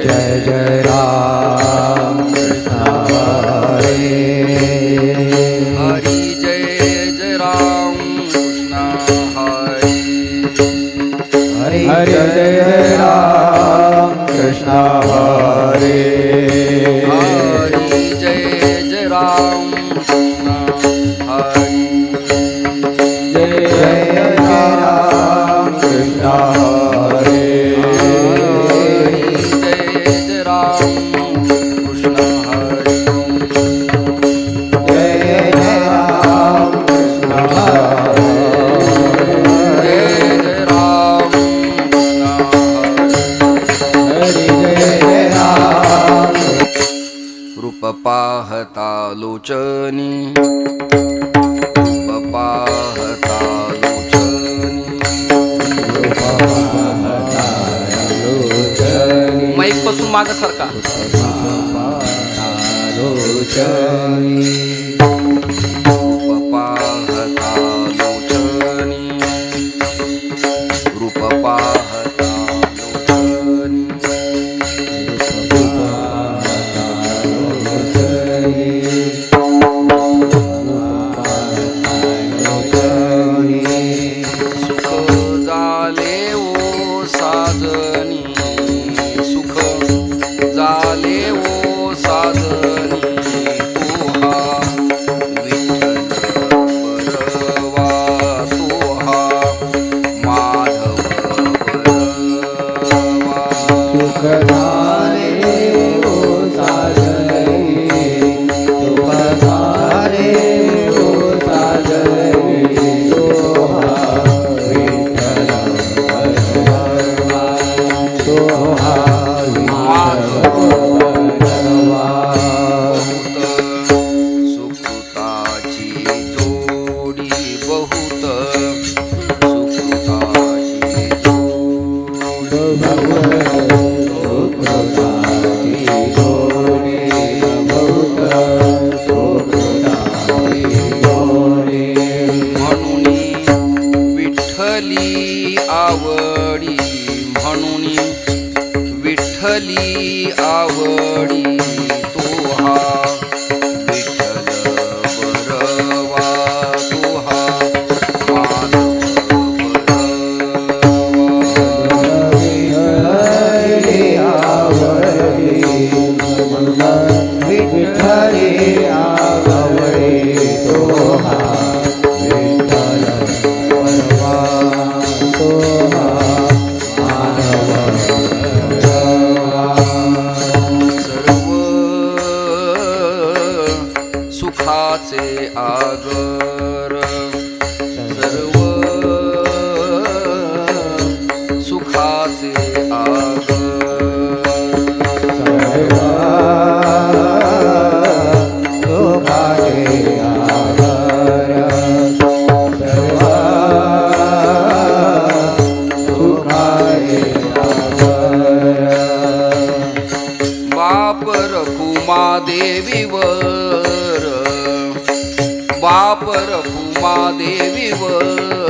જય જય રામ હરે જય રામ કૃષ્ણ હરે હરે જય જય રામ કૃષ્ણ હરે જય જય રામ पाहता लोचनी पाहता लोचनी माईकपासून माग सारखा लोचनी आवडी म्हणून विठ्ठली आवडी तो हा बाप रघुमा देवीवर बाप रघुमा देवीवर